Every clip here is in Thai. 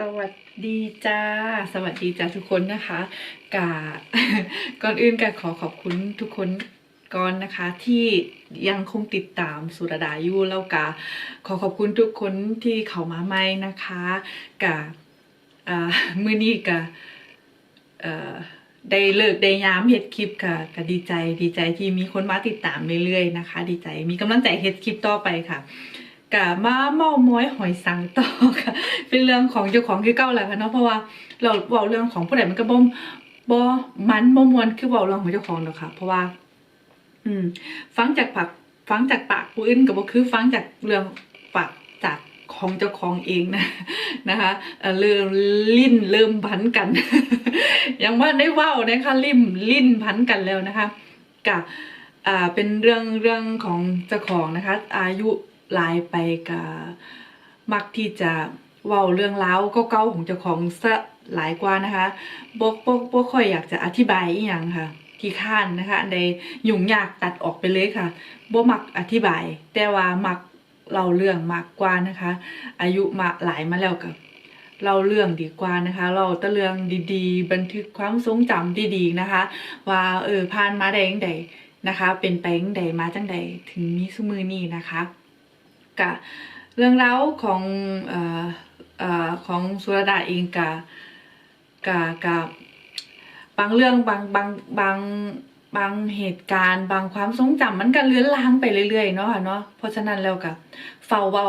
สวัสดีจ้า สวัสดีจ้าทุกคนนะคะกาก่อนอื่นก็ขอขอบคุณทุกคนก่อนนะคะที่ยังคงติดตามสุรดาอยู่แล้วกาขอขอบคุณทุกคนที่เข้ามาใหม่นะคะกาอ่ามือนี้กาได้เลิกได้ยามเฮ็ดคลิปค่ะก็ดีใจดีใจที่มีคนมาติดตามเรื่อยๆนะคะ ดีใจมีกำลังใจเฮ็ดคลิปต่อไปค่ะ กะมาเมาม้อยหอยสังต่อค่ะ เป็นเรื่องของเจ้าของคือเก้าแหละค่ะเนาะเพราะว่าเราเว้าเรื่องของผู้ใดมันก็บ่มบ่มันบ่มวนคือเว้าเรื่องของเจ้าของดอกค่ะ เพราะว่า อืม ฟังจากปากฟังจากปากผู้อื่นก็บ่คือ ฟังจากเรื่องปากจากของเจ้าของเองนะนะคะเออเริ่มลิ้นเริ่มพันกัน ยังว่าได้ว้าวนะคะลิ้มลิ้นพันกันแล้วนะคะกะอ่าเป็นเรื่องเรื่องของเจ้าของนะคะ อายุ หลายไปกะมักที่จะเว้าเรื่องราวเก่าๆของเจ้าของซะหลายกว่านะคะบ่บ่บ่ค่อยอยากจะอธิบายอีหยังค่ะที่ข้านนะคะอันใดยุ่งยากตัดออกไปเลยค่ะบ่มักอธิบาย แต่ว่ามักเล่าเรื่องมากกว่านะคะ อายุมาหลายมาแล้วกับเล่าเรื่องดีกว่านะคะ เราตะเรื่องดีๆ บันทึกความทรงจำดีๆนะคะ ว่าเออผ่านมาได้ยังไงนะคะ เป็นไปยังไงมาจังใดถึงมีสมือนี้นะคะ กะเรื่องราวของเอ่อเอ่อของสุรดาเองกะกะกะบางเรื่องบางบางบางบางเหตุการณ์ บางความทรงจำมันก็เลือนลางไปเรื่อยๆเนาะค่ะเนาะเพราะฉะนั้นแล้วกะเฝ้าเว้า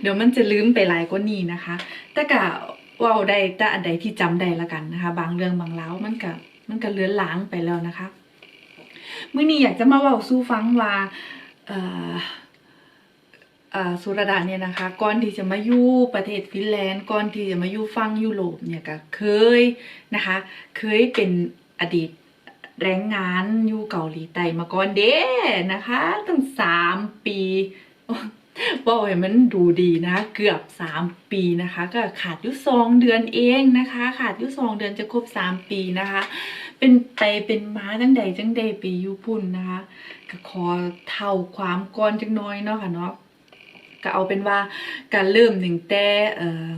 เดี๋ยวมันจะลืมไปหลายกว่านี้นะคะ แต่กะเว้าได้แต่อันใดที่จำได้ละกันนะคะ บางเรื่องบางเล้ามันก็มันก็เลือนลางไปแล้วนะคะมื้อนี้อยากจะมาเว้าสู่ฟังว่าเอ่อ สุรดาเนี่ยนะคะ ก่อนที่จะมาอยู่ประเทศฟินแลนด์ ก่อนที่จะมาอยู่ฝั่งยุโรปเนี่ยก็เคยนะคะ เคยเป็นอดีตแรงงานอยู่เกาหลีใต้มาก่อนเด้นะคะตั้งสามปีว่าให้มันดูดีนะ เกือบสามปีนะคะ ก็ขาดอยู่สองเดือนเองนะคะ ขาดอยู่สองเดือนจะครบสามปีนะคะ เป็นไปเป็นม้าจังใดจังใดไปอยู่พุ่นนะคะก็ขอเท่าความก่อนจังน้อยเนาะค่ะเนาะ ก็เอาเป็นว่าการเริ่มหนึ่งแต่เอ่อ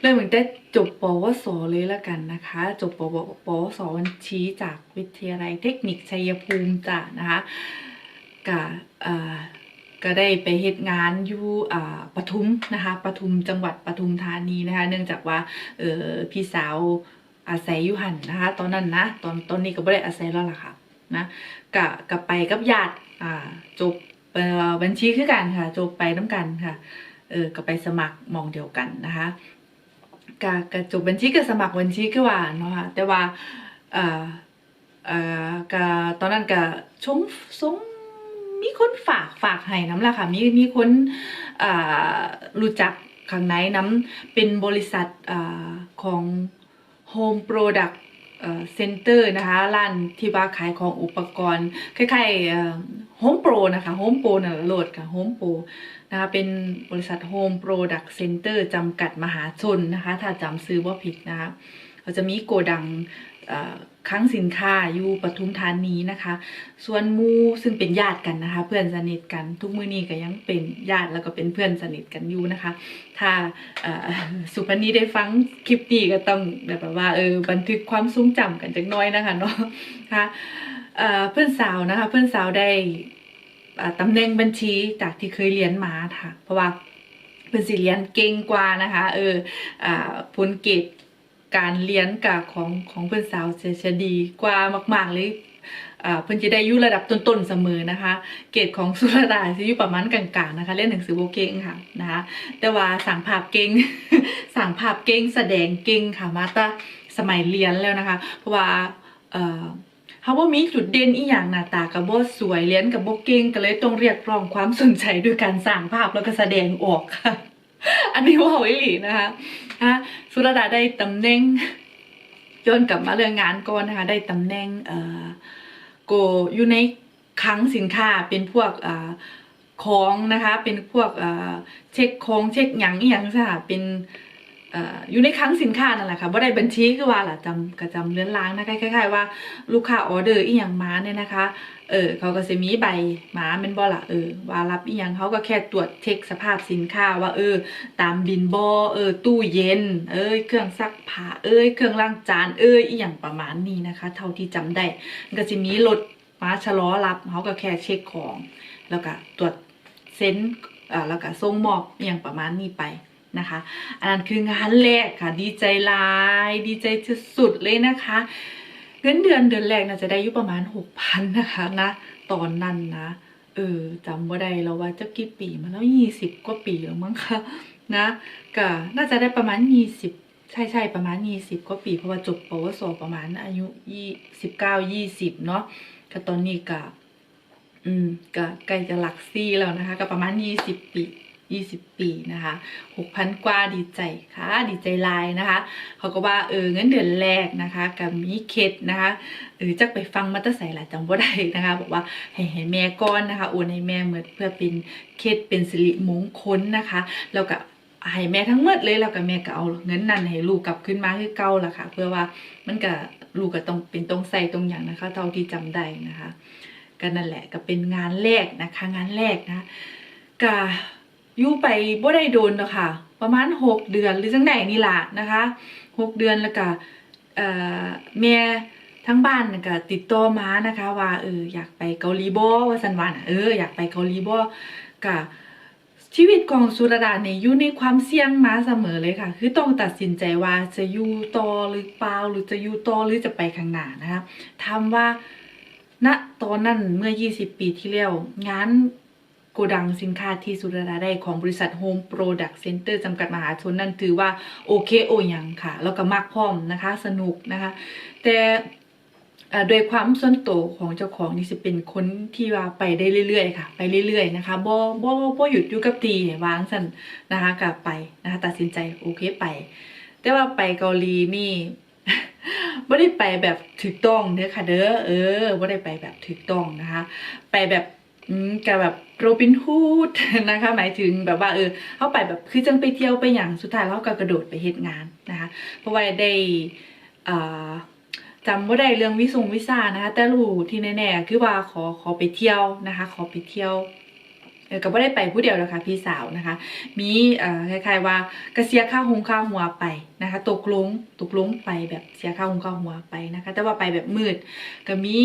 เริ่มตั้งแต่จบปวสเลยละกันนะคะ จบปวปวสวันชี้จากวิทยาลัยเทคนิคชัยภูมิจ้ะนะคะก็เอ่อก็ได้ไปเฮ็ดงานอยู่อ่าปทุมนะคะปทุมจังหวัดปทุมธานีนะคะ เนื่องจากว่าเออพี่สาวอาศัยอยู่หันนะคะ ตอนนั้นนะตอนตอนนี้ก็บ่ได้อาศัยแล้วล่ะค่ะนะกะกะไปกับญาติอ่าจบ บัญชีคือกันค่ะจบไปน้ำกันค่ะ เออก็ไปสมัครมองเดียวกันนะคะกะกะจบบัญชีก็สมัครบัญชีคือว่าเนาะค่ะแต่ว่าเอ่อเอ่อกะตอนนั้นกะชงสงมีคนฝากฝากให้น้ำละค่ะ มีมีคนอ่ารู้จักข้างในน้ำเป็นบริษัทอ่าของ Home Product เซ็นเตอร์นะคะร้านที่ว่าขายของอุปกรณ์คล้ายๆโฮมโปรนะคะโฮมโปรน่ะโหลดค่ะโฮมโปรนะคะเป็นบริษัทโฮมโปรดักเซ็นเตอร์จำกัดมหาชนนะคะ ถ้าจำซื้อว่าผิดนะคะเขาจะมีโกดัง คลังสินค้าอยู่ปทุมธานีนะคะ ส่วนมูซึ่งเป็นญาติกันนะคะ เพื่อนสนิทกันทุกมื้อนี้ก็ยังเป็นญาติแล้วก็เป็นเพื่อนสนิทกันอยู่นะคะ ถ้าสุพนีได้ฟังคลิปนี้ก็ต้องแบบว่าเออบันทึกความทรงจำกันจักน้อยนะคะเนาะค่ะเเพื่อนสาวนะคะ เพื่อนสาวได้อ่าตำแหน่งบัญชีจากที่เคยเรียนมาค่ะ เพราะว่าเพื่อนสิเรียนเก่งกว่านะคะ เอออผลเกรด การเรียนกับของของเพื่อนสาวจะจะดีกว่ามากๆเลยอ่าเพิ่นจะได้อยู่ระดับต้นๆเสมอนะคะ เกรดของสุรดาจะอยู่ประมาณกลางๆนะคะเล่นหนังสือโบเก่งค่ะนะคะแต่ว่าสั่งภาพเก่งสั่งภาพเก่งแสดงเก่งค่ะมาตั้งสมัยเรียนแล้วนะคะ เพราะว่าเอ่อเขาว่ามีจุดเด่นอีหยังหน้าตากับบ่สวยเรียนกับโบเก่งก็เลยต้องเรียกร้องความสนใจด้วยการสร้างภาพแล้วก็แสดงออกค่ะ อันนี้ว่าเอีหลีนะคะนะ สุรดาได้ตำแหน่งย้อนกลับมาเรื่องงานก่อนนะคะ ได้ตำแหน่งเอ่อโกอยู่ในคลังสินค้าเป็นพวกอ่าของนะคะ เป็นพวกอ่าเช็คของเช็คหยังอีหยังซะค่ะเป็นอยู่ในคลังสินค้านั่นแหละค่ะบ่ได้บัญชีคือว่าล่ะจำก็จำเรือนล้างนะคะคล้ายๆว่าลูกค้าออเดอร์อีหยังมาเนี่ยนะคะ เออ เขาก็จะมีใบมาเป็นบ่ล่ะเออว่ารับอีหยังเขาก็แค่ตรวจเช็คสภาพสินค้าว่า เออ ตามบินบอเออ ตู้เย็น เอ้ยเครื่องซักผ้าเอ้ยเครื่องล้างจานเอ้ยอีหยังประมาณนี้นะคะ เท่าที่จำได้ก็จะมีรถมาชะลอรับเขาก็แค่เช็คของ แล้วก็ตรวจเซ็นอ่าแล้วก็ส่งมอบอหย่างประมาณนี้ไปนะคะ อันนั้นคืองานแรกค่ะ ดีใจลาย ดีใจสุดเลยนะคะ งินเดือนเดือนแรกน่าจะได้อยู่ประมาณหกพันนะคะนะตอนนั้นนะเออจำว่าได้แล้วว่าจะกี่ปีมาแล้วยี่สิบกว่าปีแล้วมั้งคะนะก็น่าจะได้ประมาณยี่สิบใช่ใช่ประมาณยี่สิบกว่าปี เพราะว่าจบปวสประมาณอายุยี่สิบเก้ายี่สิบเนาะก็ตอนนี้ก็อืมก็ใกล้จะหลักซี่แล้วนะคะ ก็ประมาณยี่สิบปี ยี่สิบปีนะคะหกพันกว่าดีใจค่ะ ดีใจลายนะคะ เขาก็ว่าเออเงินเดือนแรกนะคะกับมีเคสนะคะเออจักไปฟังมาแตะใส่ละจำบ่ได้นะคะ บอกว่าให้ให้แม่ก้อนนะคะโอนให้แม่เหมือนเพื่อเป็นเคสเป็นสิริมงคลนะคะแล้วก็ให้แม่ทั้งหมดเลยแล้วก็แม่ก็เอาเงินนั้นให้ลูกกลับขึ้นมาคือเก่าละค่ะ เพื่อว่ามันก็ลูกก็ต้องเป็นต้องใส่ตรงอย่างนะคะ เท่าที่จำได้นะคะก็นั่นแหละก็เป็นงานแรกนะคะ งานแรกนะก็ ยู่ไปบ่ได้โดนหรอกค่ะ ประมาณหกเดือนหรือจังไหนนี่ล่ะนะคะหกเดือนแล้วก็เอ่อแม่ทั้งบ้านก็ติดต่อมานะคะ ว่าเอออยากไปเกาหลีบ่ว่าสันว่าน่ะเอออยากไปเกาหลีบ่ก็ชีวิตของสุรดาเนี่ยอยู่ในความเสี่ยงมาเสมอเลยค่ะ คือต้องตัดสินใจว่าจะอยู่ต่อหรือเปล่าหรือจะอยู่ต่อหรือจะไปข้างหน้านะคะถาว่าณตอนนั้นเมื่อ 20 ปีที่แล้วงาน โกดังสินค้าที่สุรดาได้ของบริษัท Home Product Center จำกัดมหาชนนั่นถือว่าโอเคโอยังค่ะ แล้วก็มักพร้อมนะคะ สนุกนะคะ แต่โดยความส่วนตัวของเจ้าของนี่จะเป็นคนที่ว่าไปได้เรื่อยๆค่ะ ไปเรื่อยๆนะคะบ่บ่บ่หยุดอยู่กับตีวางสันนะคะกลับไปนะคะตัดสินใจโอเคไป แต่ว่าไปเกาหลีนี่ไม่ได้ไปแบบถูกต้องเด้อค่ะเด้อเออไม่ได้ไปแบบถูกต้องนะคะ ไปแบบ กับแบบโรบินฮูดนะคะ หมายถึงแบบว่าเออเขาไปแบบคือจังไปเที่ยวไปอย่างสุดท้ายเขาก็กระโดดไปเหตุงานนะคะ เพราะว่าได้อ่าจำว่าได้เรื่องวิสุงวิซานะคะ แต่รู้ที่แน่ๆคือว่าขอขอไปเที่ยวนะคะ ขอไปเที่ยว ก็ไม่ได้ไปผู้เดียวแล้วค่ะพี่สาวนะคะ มีคล้ายๆว่ากระเสียค่าหงค่าหัวไปนะคะตกลงตกลงไปแบบเสียค่าหงค่าหัวไปนะคะ แต่ว่าไปแบบมืดก็มี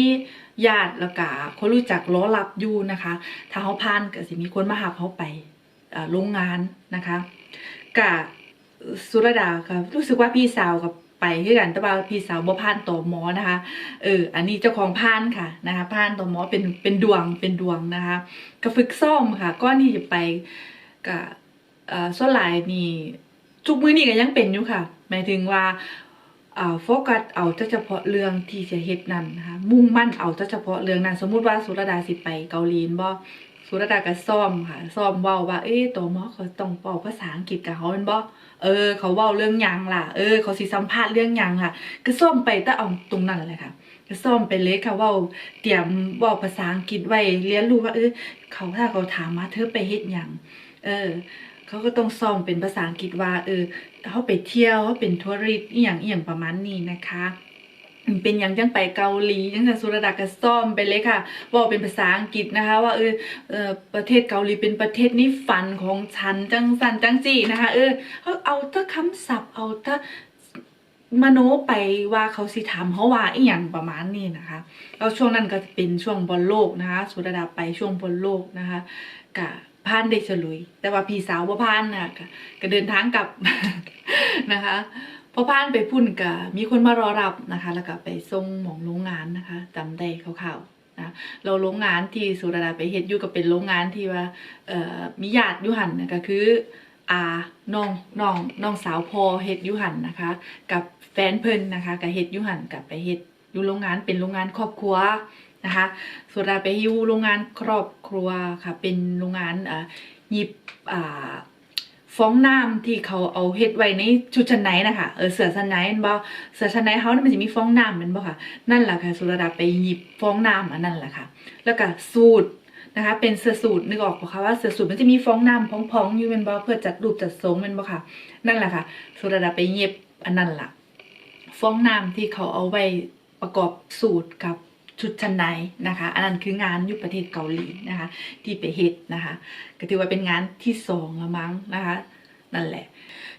ญาติแล้วก็คนรู้จักล้อรับอยู่นะคะ ถ้าเขาผ่านก็สิมีคนมาหาเขาไปโรงงานนะคะกะสุรดาก็รู้สึกว่าพี่สาวกับ ไปคือกันแต่ว่าพี่สาวบ่ผ่านต่อหมอนะคะ เออ อันนี้เจ้าของผ่านค่ะนะคะผ่านต่อหมอเป็นเป็นดวงเป็นดวงนะคะก็ฝึกซ่อมค่ะก้อนที่จะไปกับเอ่อส่วนหลายนี่ทุกมือนี่ก็ยังเป็นอยู่ค่ะ หมายถึงว่าโฟกัสเอาเฉพาะเรื่องที่จะเฮ็ดนั่นนะคะมุ่งมั่นเอาเฉพาะเรื่องนั้นสมมุติว่าสุรดาสิไปเกาหลีบ่ สุรดาก็ซ่อมค่ะซ่อมเว้าว่า เอ๊ะตัวหมอเขาต้องเว้าภาษาอังกฤษกับเขาแม่นบ่เออ เขาเว้าเรื่องยังล่ะเออเขาสิสัมภาษณ์เรื่องยังล่ะ ก็ซ่อมไปแต่เอาตรงนั้นแหละค่ะก็ซ่อมไปเลยค่ะว่าเตรียมว่าภาษาอังกฤษไว้เรียนรู้ว่าเออเขาถ้าเขาถามมาเธอไปเฮ็ดหยังเออ เขาก็ต้องซ่อมเป็นภาษาอังกฤษว่า เออเขาไปเที่ยวเขาเป็นทัวริสต์อีหยังอีหยังประมาณนี้นะคะ เป็นยังจังไปเกาหลีจังสันสุรดาก็ซ่อมไปเลยค่ะว่าเป็นภาษาอังกฤษนะคะ ว่าเออเออประเทศเกาหลีเป็นประเทศนี้ฝันของฉันจังสันจังจีนะคะ เออเขาเอาถ้าคำศัพท์เอาถ้ามโนไปว่าเขาสิถามเขาว่าอีหยังประมาณนี้นะคะแล้วช่วงนั้นก็เป็นช่วงบอลโลกนะคะ สุดดาไปช่วงบอลโลกนะคะกะพานได้เฉลยแต่ว่าพี่สาวบ่าพานนะกะก็เดินทางกลับนะคะ พอพานไปพุ่นกะมีคนมารอรับนะคะ แล้วก็ไปส่งหมองโรงงานนะคะจำได้คร่าวๆนะเราโรงงานที่สุดาดาไปเฮ็ดอยู่ก็เป็นโรงงานที่ว่ามีญาติอยู่หันนะก็คืออาน้องน้องน้องสาวพอเฮ็ดยุหันนะคะ กับแฟนเพิ่นนะคะกับเฮ็ดยุหันกับไปเฮ็ดอยู่โรงงานเป็นโรงงานครอบครัวนะคะส่วนเราไปอยู่โรงงานครอบครัวค่ะ เป็นโรงงานอ่าหยิบอ่า ฟองน้ำที่เขาเอาเฮ็ดไว้ในชุดชั้นในนะคะเออเสือชั้นในแม่นบ่เสือชั้นในเขานี่มันจะมีฟองน้ำแม่นบ่ค่ะ นั่นแหละค่ะสุรดาไปหยิบฟองน้ำอันนั้นแหละค่ะ แล้วก็สูตรนะคะ เป็นเสื้อสูทนึกออกปะคะว่าเสื้อสูทมันจะมีฟองน้ำพองๆอยู่เป็นบ่เพื่อจัดรูปจัดทรงเป็นบ่ค่ะ นั่นแหละค่ะ สุรดาไปเย็บอันนั้นล่ะ ฟองน้ำที่เขาเอาไว้ประกอบสูตรกับ ชุดชั้นในนะคะ อันนั้นคืองานอยู่ประเทศเกาหลีนะคะ ที่ไปเฮ็ดนะคะ ก็ถือว่าเป็นงานที่สองละมั้งนะคะ นั่นแหละ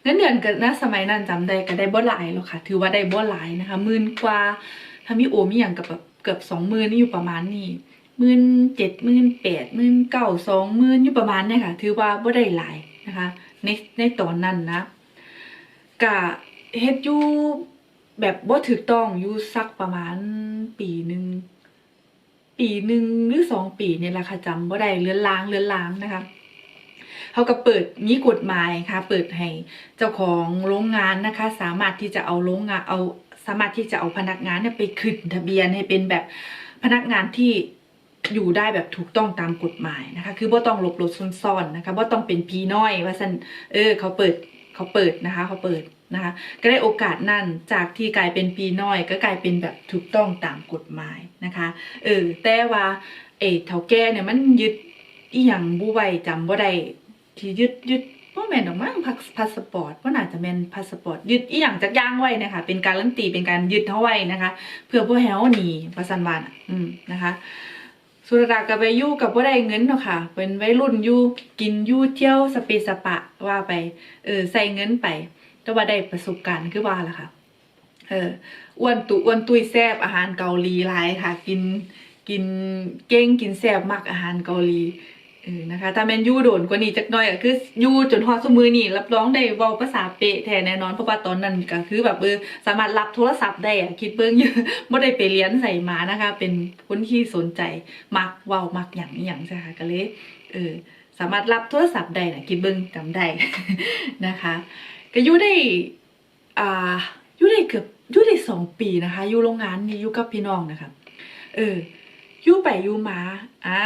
เงินเดือนก็นะสมัยนั้นจำได้ก็ได้บ่หลายหรอกค่ะ ถือว่าได้บ่หลายนะคะหมื่นกว่าถ้ามีโอมีอย่างกับแบบเกือบสองหมื่นนี่อยู่ประมาณนี้หมื่นเจ็ดหมื่นแปดหมื่นเก้าสองหมื่นอยู่ประมาณเนี้ค่ะ ถือว่าบ่ได้หลายนะคะในในตอนนั้นนะกะเฮ็ดอยู่แบบบ่ถูกต้องอยู่สักประมาณปีหนึ่ง ปีหนึ่งหรือสองปีเนี่ยแหละค่ะจำบ่าได้เลือนล้างเลือนล้างนะคะเขาก็เปิดมีกฎหมายค่ะ เปิดให้เจ้าของโรงงานนะคะ สามารถที่จะเอาโรงงานเอาสามารถที่จะเอาพนักงานเนี่ยไปขึ้นทะเบียนให้เป็นแบบพนักงานที่อยู่ได้แบบถูกต้องตามกฎหมายนะคะ คือบ่ต้องหลบหลบซ่อนๆนะคะบ่ต้องเป็นพีน้อยว่าซั่นเออ เขาเปิดเขาเปิดนะคะ เขาเปิด นะคะ ก็ได้โอกาสนั่นจากที่กลายเป็นปีน้อย ก็กลายเป็นแบบถูกต้องตามกฎหมายนะคะเออแต่ว่าเอเฒ่าแก่เนี่ยมันยึดอีหยังบ่ไว้จำบ่ได้ที่ยึดยึดว่าแม่นออกมั้งพัสพาสปอร์ตว่าน่าจะแม่นพาสปอร์ตยึดอีหยังจากอยางไว้นะคะเป็นการลันตีเป็นการยึดเฮาไว้นะคะ เพื่อผู้แฮวหนีประสันวานอืมนะคะสุรดากับไปยู่กับบ่ได้เงินเนาะค่ะ เป็นไวัยรุ่นยู่กินยู่เที่ยวสเปสปะว่าไป เออใส่เงินไป แต่ว่าได้ประสบการณ์คือว่าล่ะค่ะ เอออ้วนตุอ้วนตุยแซบอาหารเกาหลีหลายค่ะ กินกินเก่งกินแซบมากอาหารเกาหลีเออนะคะถ้าแม่นยูโดนกว่านี้จักหน่อยก็คือยูจนฮอดซุมือนี่รับรองได้เว้าภาษาเป๊ะแท้แน่นอนเพราะว่าตอนนั้นก็คือแบบเออสามารถรับโทรศัพท์ได้อะคิดเบิ่งอยู่บ่ได้ไปเรียนใส่มานะคะ เป็นคนที่สนใจมักเว้ามักหยังอหยังใช่ค่ะก็เลยเออสามารถรับโทรศัพท์ได้นะคิดเบิ่งจำได้นะคะ ก็อยู่ได้อ่าอยู่ได้เกือบอยู่ได้สองปีนะคะ อยู่โรงงานนี่อยู่กับพี่น้องนะคะ เอออยู่ไปอยู่มา อ่า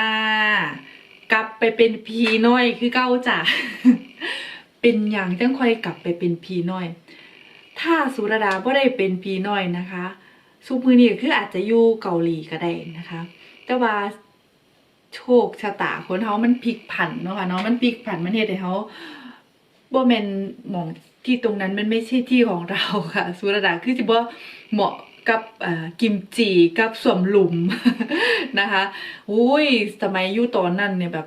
กลับไปเป็นพีน้อยคือเก้าจ้ะเป็นอย่างจังค่อยกลับไปเป็นพีน้อย ถ้าสุรดาบ่ได้เป็นพีน้อยนะคะสุมือนี้คืออาจจะอยู่เกาหลีก็ได้นะคะ แต่ว่าโชคชะตาคนเฮามันพลิกผันเนาะค่ะเนาะมันพลิกผันมันเฮ็ดให้เฮาบ่แมนมอง ที่ตรงนั้นมันไม่ใช่ที่ของเราค่ะสุรดาคือสิบ่เหมาะกับกิมจิกับสวมหลุมนะคะอุ้ยสมัยยู่ตอนนั้นเนี่ยแบบ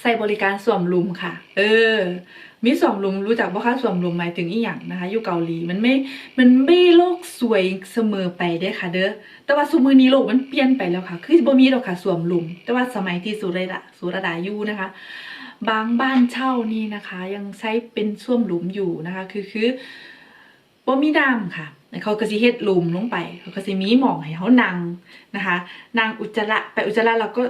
ใส่บริการสวมหลุมค่ะ เออ มีสวมหลุมรู้จักว่าคะสวมหลุมหมายถึงอีหยังนะคะ อยู่เกาหลี มันไม่ มันไม่โลกสวยเสมอไปเด้ค่ะ เด้อ แต่ว่าสมือนี้โลกมันเปลี่ยนไปแล้วค่ะ คือบ่มีดอกค่ะสวมหลุม แต่ว่าสมัยที่สุรดาสุรดาอยู่นะคะ บางบ้านเช่านี่นะคะ ยังใช้เป็นส้วมหลุมอยู่นะคะ คือคือบ่มีน้ำค่ะเขาก็สิเฮ็ดหลุมลงไป เขาก็สิมีหมองให้เขานั่งนะคะ นางอุจจาระไปอุจจาระแล้วก็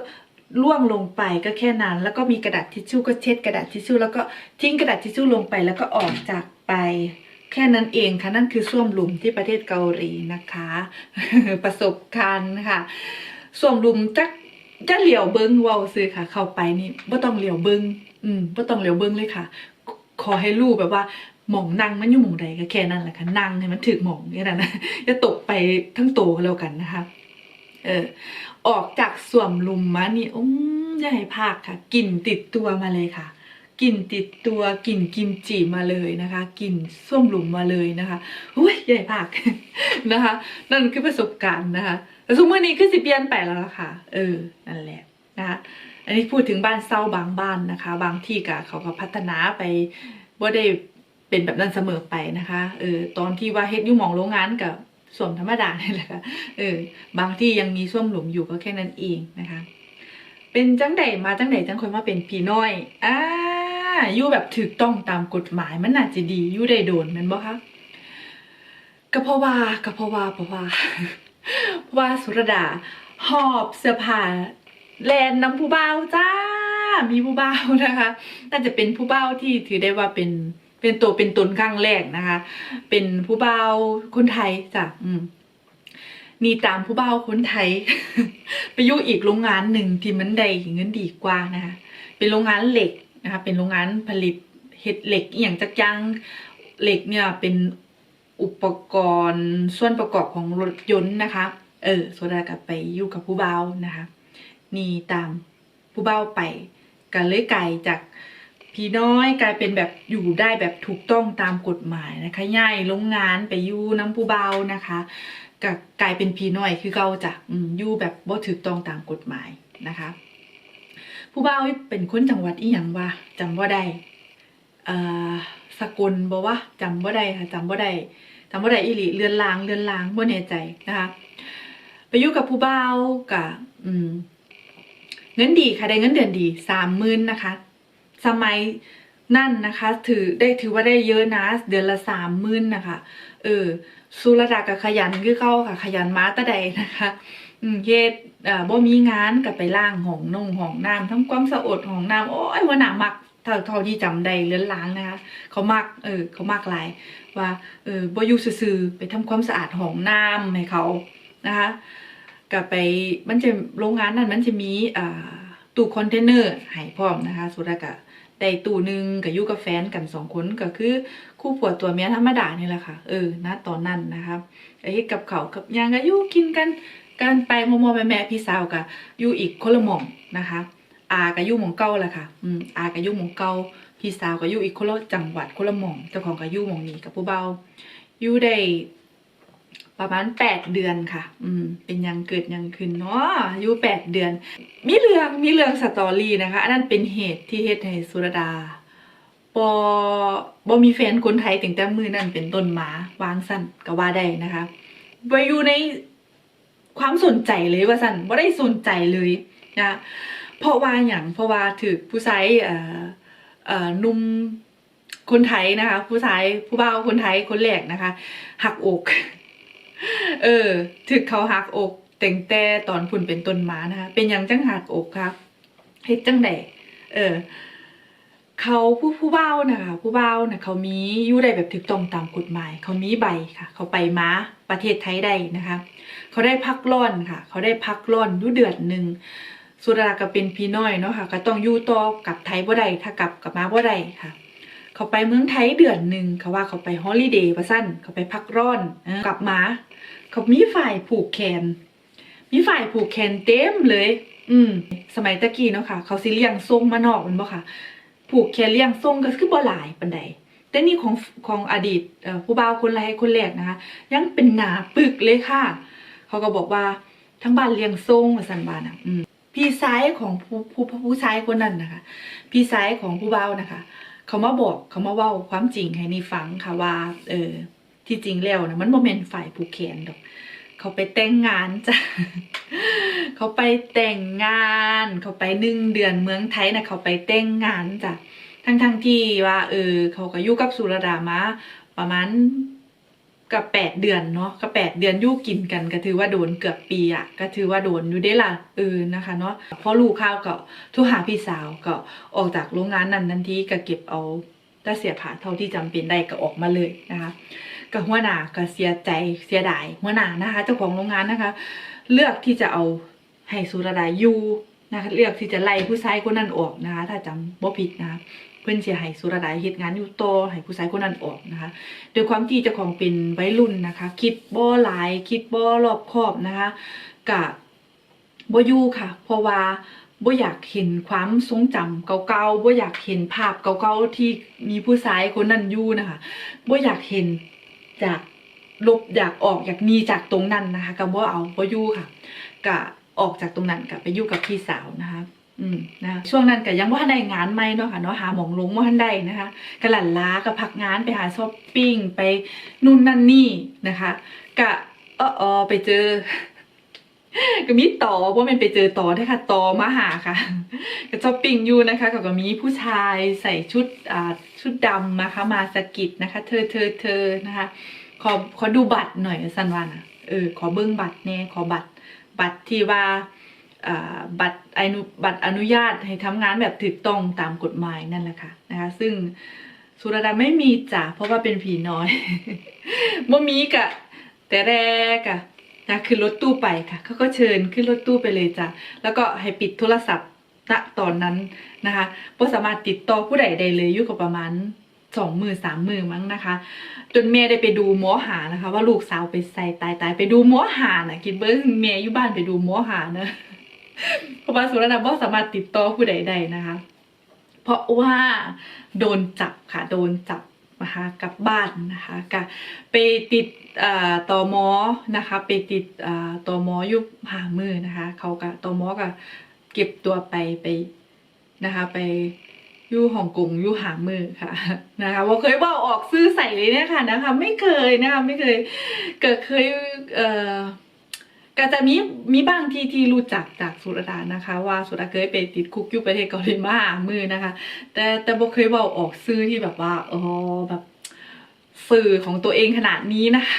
ล่วงลงไปก็แค่นั้น แล้วก็มีกระดาษทิชชู่ก็เช็ดกระดาษทิชชู่แล้วก็ทิ้งกระดาษทิชชู่ลงไปแล้วก็ออกจากไป แค่นั้นเองค่ะนั่นคือส้วมหลุมที่ประเทศเกาหลีนะคะ ประสบการณ์ค่ะส้วมหลุมจัก จะเหลียวเบิ้งว้าซื้อค่ะ เข้าไปนี่บ่ต้องเหลียวเบิ้งอืมบ่ต้องเหลียวเบิ้งเลยค่ะ ขอให้รู้แบบว่าหมองนั่งมันอยู่หมองใดก็แค่นั้นแหละค่ะนั่งให้มันถึกหมองนี่แหละนะจะตกไปทั้งโตก็แล้วกันนะคะ เออ ออกจากสวมลุมมานี่อุ้มใหญ่ภาคค่ะกลิ่นติดตัวมาเลยค่ะกลิ่นติดตัวกลิ่นกิมจิมาเลยนะคะกลิ่นส้วมหลุมมาเลยนะคะอุ้ยใหญ่ภาคนะคะ นั่นคือประสบการณ์นะคะ แต่สมมตินี้คือสิเปลี่ยนไปแล้วล่ะค่ะ เออ นั่นแหละนะคะอันนี้พูดถึงบ้านเศร้าบางบ้านนะคะ บางที่ก็เขาก็พัฒนาไปว่าได้เป็นแบบนั้นเสมอไปนะคะ เออ ตอนที่ว่าเฮ็ดยู่มองโรงงานกับส่วมธรรมดาเนี่ยแหละค่ะ เออ บางที่ยังมีส้วมหลุมอยู่ก็แค่นั้นเองนะคะ เป็นจังใดมาจังใดจังคนมาเป็นพี่น้อย อ่าอยู่แบบถูกต้องตามกฎหมายมันน่าจะดีอยู่ได้โดนมันบ่คะก็เพราะว่าก็เพราะว่าเพราะว่าเพราะ ว่าสุรดาหอบเสื้อผ้าแลนน้ำผู้เบาจ้า มีผู้เบานะคะ น่าจะเป็นผู้เบาที่ถือได้ว่าเป็นเป็นตัวเป็นตนครั้งแรกนะคะ เป็นผู้เบาคนไทยจ้ะอืมนี่ตามผู้เบาคนไทย ไปยู่อีกโรงงานหนึ่งที่มันได้เงินดีกว่านะคะเป็นโรงงานเหล็กนะคะ เป็นโรงงานผลิตเห็ดเหล็กอย่างจักอยังเหล็กเนี่ยเป็น อุปกรณ์ส่วนประกอบของรถยนต์นะคะ เออโซดากับไปอยู่กับผู้เบานะคะ นี่ตามผู้เบาไปกันเลยไกลจากพี่น้อยกลายเป็นแบบอยู่ได้แบบถูกต้องตามกฎหมายนะคะย่ายลงงานไปอยู่น้ำผู้เบานะคะก็กลายเป็นพี่น้อยคือเก่าจะอยู่แบบบ่ถูกต้องตามกฎหมายนะคะ ผู้เบาเป็นคนจังหวัดอีหยังวะจำบ่ได้เอ่อ สกลบ่วะจำบ่ได้ค่ะจำบ่ได้จำบ่ได้อีหลีเรือนลางเรือนลางบ่แน่ใจนะคะ ไปอยู่กับผู้เบากับเงินดีค่ะได้เงินเดือนดีสามหมื่นนะคะ สมัยนั่นนะคะ ถือได้ถือว่าได้เยอะนะเดือนละสามหมื่นนะคะ เออสุรดากับขยันคือเข้าค่ะ ขยันมาแตะใดนะคะเฮ็ดบ่มีงานกับไปล่างห้องนงห้องน้ำทำความสะอาดห้องน้ำโอ้ยว่าหนามัก เท่าเท่าที่จำได้เลือนล้างนะคะ เขามักเออเขามักหลาย ว่าเออบ่อยู่ซื่อไปทำความสะอาดห้องน้ำให้เขานะคะก็ไปมันจะโรงงานนั้นมันจะมีอ่าตู้คอนเทนเนอร์ให้พร้อมนะคะ สุดาก็ได้ตู้หนึ่งกับยู่กับแฟนกันสองคนก็คือ คู่ผัวตัวเมียธรรมดานี่แหละค่ะ เออณตอนนั้นนะคะไอ้เฮ็ดกับเขากับยางก็อยู่กินกันกันไปมอมอแม่แม่พี่สาวก็อยู่อีกคนละหมองนะคะ อาก็อยู่หมองเก่าแหละค่ะ อืมอาก็อยู่หมองเก่าพี่สาวก็อยู่อีกคนละจังหวัดคนละหม่องเจ้าของก็อยู่หมองนี้กับผู้เบาอยู่ได้ประมาณแปดเดือนค่ะ อืม เป็นยังเกิดยังขึ้นเนาะอายุแปดเดือน มีเรื่อง มีเรื่องสตอรี่นะคะ อันนั้นเป็นเหตุที่เฮ็ดให้สุรดาบอบอมีแฟนคนไทยถึงแต่มือนั่นเป็นต้นหมาวางสั้นก็ว่าได้นะคะไปอยู่ในความสนใจเลยว่าสั้นว่าได้สนใจเลยนะ เพราะว่าอย่างเพราะว่าถือผู้ชายเอ่อเอ่อหนุ่มคนไทยนะคะ ผู้ชายผู้บ่าวคนไทยคนแรกนะคะ หักอกเออถึกเขาหักอก แต่งแต่ตอนพุ่นเป็นต้นมานะคะ เป็นหยังจังหักอกครับเฮ็ดจังไดเออ เขาผู้ผู้เบ้านะคะผู้เบ้านะเขามีอยู่ได้แบบถูกต้องตามกฎหมาย เขามีใบค่ะ เขาไปมาประเทศไทยได้นะคะ เขาได้พักร้อนค่ะ เขาได้พักร้อนอยู่เดือนหนึ่ง สุดาก็เป็นพี่น้อยเนาะค่ะ ก็ต้องอยู่ต่อกับไทยบ่ได้ถ้ากลับกับมาบ่ได้ค่ะ เขาไปเมืองไทยเดือนหนึ่งเขาว่าเขาไปฮอลิเดย์ว่าสั้นเขาไปพักร้อนกลับมาเขามีฝ่ายผูกแขน มีฝ่ายผูกแขนเต็มเลย อืม สมัยตะกี้เนาะค่ะ เขาสิเลี้ยงทรงมานอกมันบ่ค่ะ ผูกแขนเลี้ยงทรงก็คือบ่หลายปานใดแต่นี่ของของอดีตผู้บ่าวคนแรกคนแรกนะคะ ยังเป็นหนาปึกเลยค่ะ เขาก็บอกว่าทั้งบ้านเลี้ยงทรงว่าซั่นบ้านน่ะอืม พี่ซ้ายของผู้ผู้ผู้ชายคนนั้นนะคะ พี่ซ้ายของผู้เบ่านะคะ เขามาบอกเขามาเว้าความจริงให้นี่ฟังค่ะว่า เออ ที่จริงแล้วนะมันโมเมนต์ฝ่ายผูกแขนดอก เขาไปแต่งงานจ้ะเขาไปแต่งงาน เขาไปหนึ่งเดือนเมืองไทยนะเขาไปแต่งงานจ้ะทั้งทั้งที่ว่า เออ เขาก็อยู่กับสุรดามาประมาณ กับแปดเดือนเนาะก็แปดเดือนยู่กินกันก็ถือว่าโดนเกือบปีอะก็ถือว่าโดนอยู่ได้ล่ะเออนะคะเนาะพอลูกข้าวก็ทุหาพี่สาวก็ออกจากโรงงานนั้นทันทีก็เก็บเอาถ้าเสียผ่าเท่าที่จำเป็นได้ก็ออกมาเลยนะคะกับหัวหน้าก็เสียใจเสียดายหัวหน้านะคะเจ้าของโรงงานนะคะ เลือกที่จะเอาให้สุรดาอยู่นะคะเลือกที่จะไล่ผู้ชายคนนั้นออกนะคะ ถ้าจำบ่ผิดนะคะ พื่อนเสียให้สุรดาเฮ็ดงานอยู่โตให้ผู้ชายคนนั้นออกนะคะโดยความที่เจ้าของเป็นวัยรุ่นนะคะ คิดบ่หลาย คิดบ่รอบคอบนะคะกะบ่ยู่ค่ะ เพราะว่าบ่อยากเห็นความทรงจำเก่าๆบ่อยากเห็นภาพเก่าๆที่มีผู้ชายคนนั้นอยู่นะคะบ่อยากเห็นจากลบอยากออกอยากหนีจากตรงนั้นนะคะกับว่าเอาบ่ยู่ค่ะกะออกจากตรงนั้นกะไปอยู่กับพี่สาวนะคะ อืมนะช่วงนั้นก็ยังว่าได้งานใหม่เนาะค่ะเนาะหาหมองลงว่าทันได้นะคะกะหลั่นล้าก็พักงานไปหาช้อปปิ้งไปนู่นนั่นนี่นะคะกะเอออไปเจอ ก็มีต่อว่ามันไปเจอต่อได้ค่ะต่อมาหาค่ะก็ช้อปปิ้งอยู่นะคะก็ก็มีผู้ชายใส่ชุดอ่าชุดดำนะคะ มาสะกิดนะคะ เธอเธอเธอนะคะ ขอขอดูบัตรหน่อยสันวานะเออขอเบิ้งบัตรแน่ขอบัตร บัตรที่ว่า บัตรอนุบัตรอนุญาตให้ทำงานแบบถูกต้องตามกฎหมายนั่นแหละค่ะนะคะซึ่งสุรดาไม่มีจ้ะเพราะว่าเป็นผีน้อยบ่มีกะแต่แรกอะนะขึ้นรถตู้ไปค่ะเขาก็เชิญขึ้นรถตู้ไปเลยจ้ะแล้วก็ให้ปิดโทรศัพท์ณตอนนั้นนะคะบ่สามารถติดต่อผู้ใดได้เลยอยู่กับประมาณสองมือสามมือมั้งนะคะ จนแม่ได้ไปดูหมอหานะคะ ว่าลูกสาวไปใส่ตายตายไปดูหมอหานะคิดเบิ้งแม่อยู่บ้านไปดูหมอหานะ เพราะว่าสุรดาบ่สามารถติดต่อผู้ใดได้นะคะ เพราะว่าโดนจับค่ะ โดนจับนะคะกลับบ้านนะคะก็ไปติดอ่อมอนะคะ ไปติดอ่อมอยู่หามือนะคะ เขาก็ต่อมอก็เก็บตัวไปไปนะคะไปยู่ฮ่องกงยู่หามือค่ะนะคะว่าเคยว่าออกซื้อใส่เลยเนี่ยค่ะนะคะ ไม่เคยนะคะไม่เคย เกิดเคยเอ่อ ก็จะมีมีบางที่ที่รู้จักจากสุรดานะคะ ว่าสุรดาเคยไปติดคุกอยู่ประเทศเกาหลีมามือนะคะ แต่แต่บ่เคยเว่าออกซื้อที่แบบว่าอ๋อแบบสื่อของตัวเองขนาดนี้นะคะ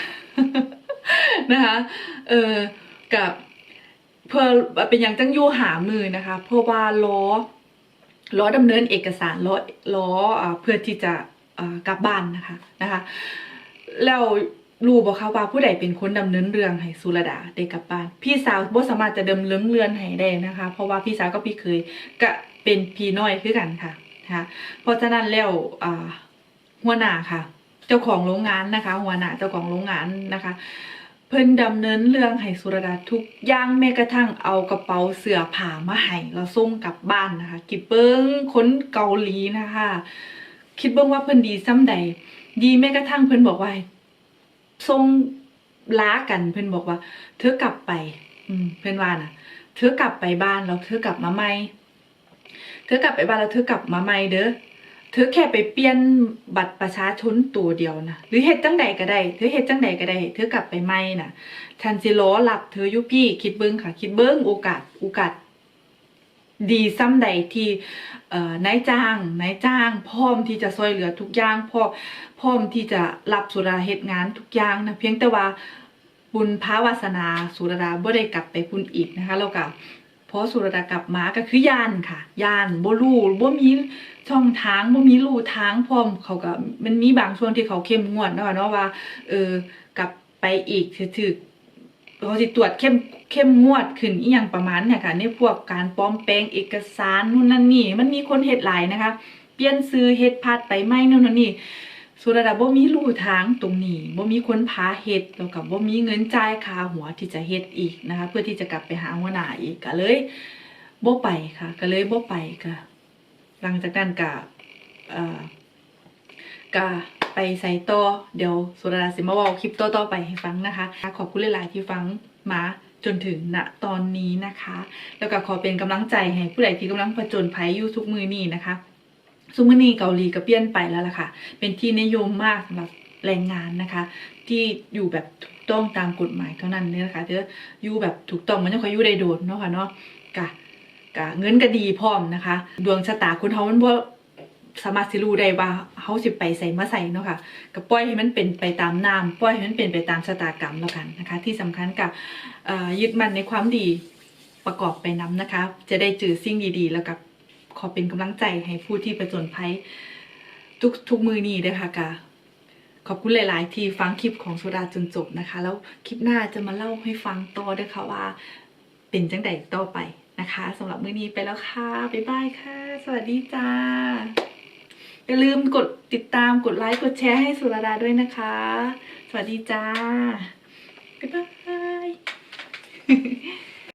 นะคะเออกับเพื่อเป็นอย่างจังยู่หามือนะคะ เพื่อว่าล้อล้อดำเนินเอกสารล้อล้อเพื่อที่จะกลับบ้านนะคะนะคะแล้ว รู้บอกคะว่าผู้ใดเป็นคนดำเนินเรื่องให้สุรดาได้กลับบ้าน พี่สาวบ่สามารถจะดำเนินเรื่องให้ได้นะคะ เพราะว่าพี่สาวกับพี่เคยก็เป็นพี่น้อยคือกันค่ะนะคะเพราะฉะนั้นแล้วหัวหน้าค่ะ เจ้าของโรงงานนะคะ หัวหน้าเจ้าของโรงงานนะคะ เพิ่นดำเนินเรื่องให้สุรดาทุกอย่างแม้กระทั่งเอากระเป๋าเสื้อผ้ามาให้เราส่งกลับบ้านนะคะ กิบเบิ้งคนเกาหลีนะคะ คิดเบิ้งว่าเพิ่นดีซ้ำใด ดีแม้กระทั่งเพิ่นบอกว่า ส่งล้ากันเพิ่นบอกว่า เธอกลับไป อืมเพิ่นว่าน่ะเธอกลับไปบ้านแล้วเธอกลับมาใหม่เธอกลับไปบ้านแล้วเธอกลับมาใหม่เด้อเธอแค่ไปเปลี่ยนบัตรประชาชนตัวเดียวนะหรือเฮ็ดจังใดก็ได้เธอเฮ็ดจังใดก็ได้เธอกลับไปใหม่น่ะฉันสิล้อหลับเธออยู่พี่คิดเบิ่งค่ะ คิดเบิ่งโอกาสโอกาส ดีซ้ำใดที่นายจ้างนายจ้าง พร้อมที่จะช่วยเหลือทุกอย่างพร้อมพร้อมที่จะรับสุราเฮ็ดงานทุกอย่างนะเพียงแต่ว่าบุญพาวาสนาสุรดาบ่ได้กลับไปพุ่นอีกนะคะแล้วก็พอสุรดากลับมาก็คือย่านค่ะย่านบ่รู้บ่มีช่องทางบ่มีลู่ทางพร้อมเขาก็มันมีบางช่วงที่เขาเข้มงวดเนาะเนาะว่าเออกลับไปอีกถึกเขาสิตรวจเข้ม เข้มงวดขึ้นอีหยังประมาณเนี่ยค่ะในพวกการปลอมแปลงเอกสารนู่นนั่นนี่มันมีคนเฮ็ดหลายนะคะ เปลี่ยนซื้อเฮ็ดพัดไปไม่นู่นนั่นนี่สุรดาบ่มีลู่ทางตรงนี้บ่มีคนพาเฮ็ดแล้วก็บ่มีเงินจ่ายค่าหัวที่จะเฮ็ดอีกนะคะ เพื่อที่จะกลับไปหาหัวหน้าอีกก็เลยบ่ไปค่ะ ก็เลยบ่ไปค่ะ หลังจากนั้นก็เอ่อก็ไปใส่ต่อเดี๋ยวสุรดาสิมาเว่าคลิปต่อๆไปให้ฟังนะคะ ขอบคุณหลายๆที่ฟังมา จนถึงณตอนนี้นะคะ แล้วก็ขอเป็นกำลังใจให้ผู้ใดที่กำลังผจญภัยอยู่ทุกมือนี้นะคะทุกมือนี้เกาหลีก็เปลี่ยนไปแล้วล่ะค่ะ เป็นที่นิยมมากสำหรับแรงงานนะคะ ที่อยู่แบบถูกต้องตามกฎหมายเท่านั้นเนี่ยนะคะเดี๋ยวอยู่แบบถูกต้องมันจะคอยอยู่ได้โดนเนาะค่ะเนาะกะกะเงินก็ดีพร้อมนะคะ ดวงชะตาคนเฮามันบ่ สามารถสิรู้ได้ว่าเฮาสิไปใส่มาใส่เนาะค่ะก็ปล่อยให้มันเป็นไปตามน้ำปล่อยให้มันเป็นไปตามชะตากรรมแล้วกันนะคะ ที่สำคัญกับยึดมั่นในความดีประกอบไปนํนะคะ จะได้เจอสิ่งดีๆ แล้วกับขอเป็นกำลังใจให้ผู้ที่ประจนภัยทุกทุกมือนี้ด้วยค่ะกะขอบคุณหลาย ๆ ที่ฟังคลิปของโซดาจนจบนะคะ แล้วคลิปหน้าจะมาเล่าให้ฟังต่อด้วยค่ะว่า เป็นจังใดต่อไปนะคะสำหรับมื้อนี้ไปแล้วค่ะ บ๊ายบายค่ะ สวัสดีจ้า อย่าลืมกดติดตามกดไลค์กดแชร์ให้สุรดาด้วยนะคะ สวัสดีจ้าบ๊ายบาย